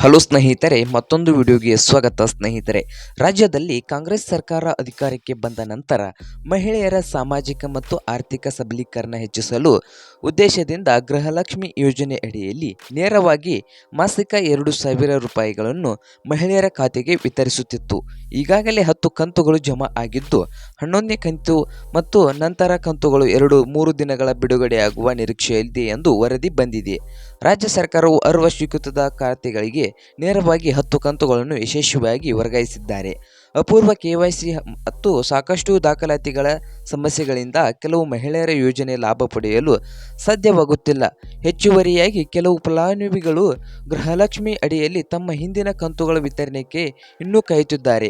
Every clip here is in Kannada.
ಹಲೋ ಸ್ನೇಹಿತರೆ, ಮತ್ತೊಂದು ವಿಡಿಯೋಗೆ ಸ್ವಾಗತ ಸ್ನೇಹಿತರೆ. ರಾಜ್ಯದಲ್ಲಿ ಕಾಂಗ್ರೆಸ್ ಸರ್ಕಾರ ಅಧಿಕಾರಕ್ಕೆ ಬಂದ ನಂತರ ಮಹಿಳೆಯರ ಸಾಮಾಜಿಕ ಮತ್ತು ಆರ್ಥಿಕ ಸಬಲೀಕರಣ ಹೆಚ್ಚಿಸಲು ಉದ್ದೇಶದಿಂದ ಗೃಹಲಕ್ಷ್ಮಿ ಯೋಜನೆ ಅಡಿಯಲ್ಲಿ ನೇರವಾಗಿ ಮಾಸಿಕ ಎರಡು ಸಾವಿರ ರೂಪಾಯಿಗಳನ್ನು ಮಹಿಳೆಯರ ಖಾತೆಗೆ ವಿತರಿಸುತ್ತಿತ್ತು. ಈಗಾಗಲೇ ಹತ್ತು ಕಂತುಗಳು ಜಮಾ ಆಗಿದ್ದು, ಹನ್ನೊಂದನೇ ಕಂತು ಮತ್ತು ನಂತರ ಕಂತುಗಳು ಎರಡು ಮೂರು ದಿನಗಳ ಬಿಡುಗಡೆಯಾಗುವ ನಿರೀಕ್ಷೆಯಿದೆ ಎಂದು ವರದಿ ಬಂದಿದೆ. ರಾಜ್ಯ ಸರ್ಕಾರವು ಅರ್ವ ಸ್ವೀಕೃತದ ಖಾತೆಗಳಿಗೆ ನೇರವಾಗಿ ಹತ್ತು ಕಂತುಗಳನ್ನು ಯಶಸ್ವಿಯಾಗಿ ವರ್ಗಾಯಿಸಿದ್ದಾರೆ. ಅಪೂರ್ವ ಕೆವೈಸಿ ಮತ್ತು ಸಾಕಷ್ಟು ದಾಖಲಾತಿಗಳ ಸಮಸ್ಯೆಗಳಿಂದ ಕೆಲವು ಮಹಿಳೆಯರ ಯೋಜನೆ ಲಾಭ ಪಡೆಯಲು ಸಾಧ್ಯವಾಗುತ್ತಿಲ್ಲ. ಹೆಚ್ಚುವರಿಯಾಗಿ ಕೆಲವು ಫಲಾನುಭವಿಗಳು ಗೃಹಲಕ್ಷ್ಮಿ ಅಡಿಯಲ್ಲಿ ತಮ್ಮ ಹಿಂದಿನ ಕಂತುಗಳ ವಿತರಣೆಗೆ ಇನ್ನೂ ಕಾಯುತ್ತಿದ್ದಾರೆ.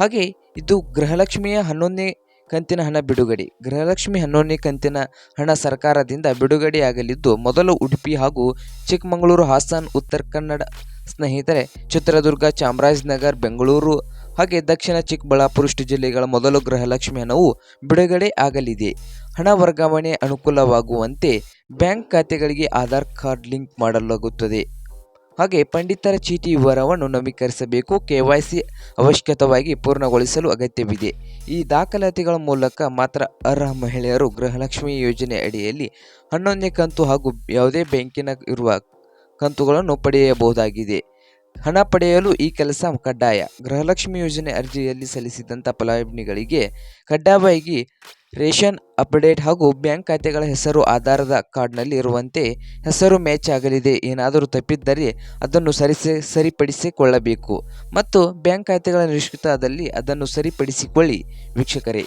ಹಾಗೆ ಇದು ಗೃಹಲಕ್ಷ್ಮಿಯ ಹನ್ನೊಂದನೇ ಕಂತಿನ ಹಣ ಬಿಡುಗಡೆ. ಗೃಹಲಕ್ಷ್ಮಿ ಹನ್ನೊಂದನೇ ಕಂತಿನ ಹಣ ಸರ್ಕಾರದಿಂದ ಬಿಡುಗಡೆಯಾಗಲಿದ್ದು, ಮೊದಲು ಉಡುಪಿ ಹಾಗೂ ಚಿಕ್ಕಮಗಳೂರು, ಹಾಸನ್, ಉತ್ತರ ಕನ್ನಡ ಸ್ನೇಹಿತರೆ, ಚಿತ್ರದುರ್ಗ, ಚಾಮರಾಜನಗರ, ಬೆಂಗಳೂರು ಹಾಗೆ ದಕ್ಷಿಣ ಚಿಕ್ಕಬಳ್ಳಾಪುರ ಜಿಲ್ಲೆಗಳ ಮೊದಲು ಗೃಹಲಕ್ಷ್ಮಿ ಹಣವು ಬಿಡುಗಡೆ ಆಗಲಿದೆ. ಹಣ ವರ್ಗಾವಣೆ ಅನುಕೂಲವಾಗುವಂತೆ ಬ್ಯಾಂಕ್ ಖಾತೆಗಳಿಗೆ ಆಧಾರ್ ಕಾರ್ಡ್ ಲಿಂಕ್ ಮಾಡಲಾಗುತ್ತದೆ. ಹಾಗೆ ಪಂಡಿತರ ಚೀಟಿ ವಿವರವನ್ನು ನವೀಕರಿಸಬೇಕು. ಕೆವೈಸಿ ಅವಶ್ಯಕತವಾಗಿ ಪೂರ್ಣಗೊಳಿಸಲು ಅಗತ್ಯವಿದೆ. ಈ ದಾಖಲಾತಿಗಳ ಮೂಲಕ ಮಾತ್ರ ಅರ್ಹ ಮಹಿಳೆಯರು ಗೃಹಲಕ್ಷ್ಮಿ ಯೋಜನೆ ಅಡಿಯಲ್ಲಿ ಹನ್ನೊಂದನೇ ಕಂತು ಹಾಗೂ ಯಾವುದೇ ಬ್ಯಾಂಕಿನ ಇರುವ ಕಂತುಗಳನ್ನು ಪಡೆಯಬಹುದಾಗಿದೆ. ಹಣ ಪಡೆಯಲು ಈ ಕೆಲಸ ಕಡ್ಡಾಯ. ಗೃಹಲಕ್ಷ್ಮಿ ಯೋಜನೆ ಅರ್ಜಿಯಲ್ಲಿ ಸಲ್ಲಿಸಿದಂಥ ಫಲಾನುಭವಿಗಳಿಗೆ ಕಡ್ಡಾಯವಾಗಿ ರೇಷನ್ ಅಪ್ಡೇಟ್ ಹಾಗೂ ಬ್ಯಾಂಕ್ ಖಾತೆಗಳ ಹೆಸರು, ಆಧಾರದ ಕಾರ್ಡ್ನಲ್ಲಿ ಇರುವಂತೆ ಹೆಸರು ಮ್ಯಾಚ್ ಆಗಲಿದೆ. ಏನಾದರೂ ತಪ್ಪಿದ್ದರೆ ಅದನ್ನು ಸರಿಸಿ, ಸರಿಪಡಿಸಿಕೊಳ್ಳಬೇಕು. ಮತ್ತು ಬ್ಯಾಂಕ್ ಖಾತೆಗಳ ನಿಷ್ಕೃತದಲ್ಲಿ ಅದನ್ನು ಸರಿಪಡಿಸಿಕೊಳ್ಳಿ, ವೀಕ್ಷಕರೇ.